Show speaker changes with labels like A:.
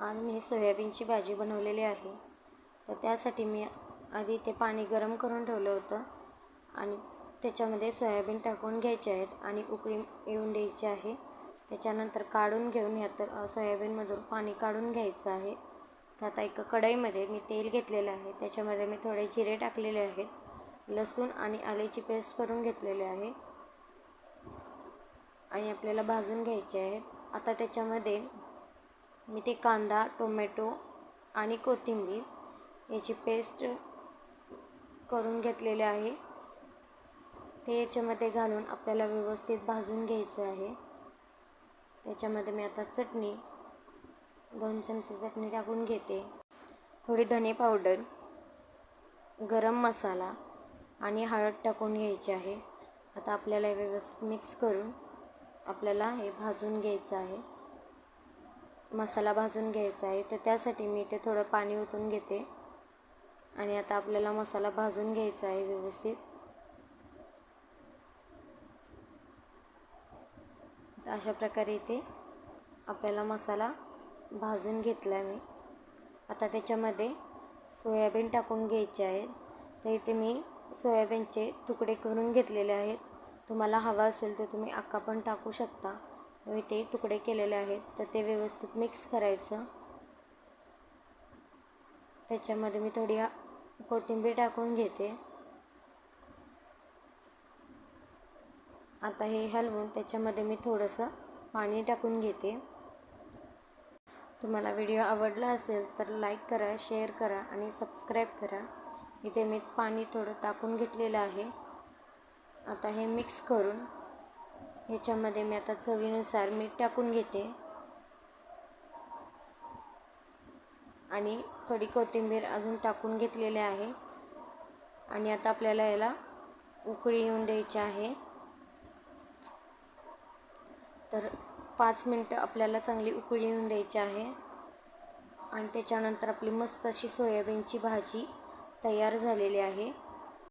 A: आणि मी सोयाबीनची भाजी बनवलेली आहे. तर त्यासाठी मी आधी ते पाणी गरम करून ठेवलं होतं आणि त्याच्यामध्ये सोयाबीन टाकून घ्यायचे आहेत आणि उकळी येऊन द्यायची आहे. त्याच्यानंतर काढून घेऊन यात सोयाबीनमधून पाणी काढून घ्यायचं आहे. तर आता एका कढईमध्ये मी तेल घेतलेलं आहे. त्याच्यामध्ये मी थोडे जिरे टाकलेले आहेत. लसूण आणि आल्याची पेस्ट करून घेतलेले आहे. आणि आपल्याला भाजून घ्यायचे आहेत. आता त्याच्यामध्ये मी ते कांदा टोमॅटो आणि कोथिंबीर याची पेस्ट करून घेतलेले आहे. ते याच्यामध्ये घालून आपल्याला व्यवस्थित भाजून घ्यायचं आहे. त्याच्यामध्ये मी आता चटणी दोन चमचे चटणी टाकून घेते. थोडी धने पावडर गरम मसाला आणि हळद टाकून घ्यायची आहे. आता आपल्याला हे व्यवस्थित मिक्स करून आपल्याला हे भाजून घ्यायचं आहे. मसाला भाजून घ्यायचा आहे. तर त्यासाठी मी ते थोडं पाणी ओतून घेते. आणि आता आपल्याला मसाला भाजून घ्यायचा आहे व्यवस्थित. अशा प्रकारे इथे आपल्याला मसाला भाजून घेतला मी. आता त्याच्यामध्ये सोयाबीन टाकून घ्यायचे आहेत तर इथे मी सोयाबीनचे तुकडे करून घेतलेले आहेत. तुम्हाला हवा असेल तर तुम्ही अक्का पण टाकू शकता. मी ते तुकडे केलेले आहेत. तर ते व्यवस्थित मिक्स करायचं. त्याच्यामध्ये मी थोडी कोथिंबीर टाकून घेते. आता हे हलवून त्याच्यामध्ये मी थोडंसं पाणी टाकून घेते. तुम्हाला व्हिडिओ आवडला असेल तर लाईक करा शेअर करा आणि सबस्क्राईब करा. इथे मी पाणी थोडं टाकून घेतलेलं आहे. आता हे मिक्स करून ह्याच्यामध्ये मी आता चवीनुसार मीठ टाकून घेते. आणि थोडी कोथिंबीर अजून टाकून घेतलेली आहे. आणि आता आपल्याला याला उकळी येऊन द्यायची आहे. तर पाच मिनटं आपल्याला चांगली उकळी येऊन द्यायची आहे. आणि त्याच्यानंतर आपली मस्त अशी सोयाबीनची भाजी तयार झालेली आहे.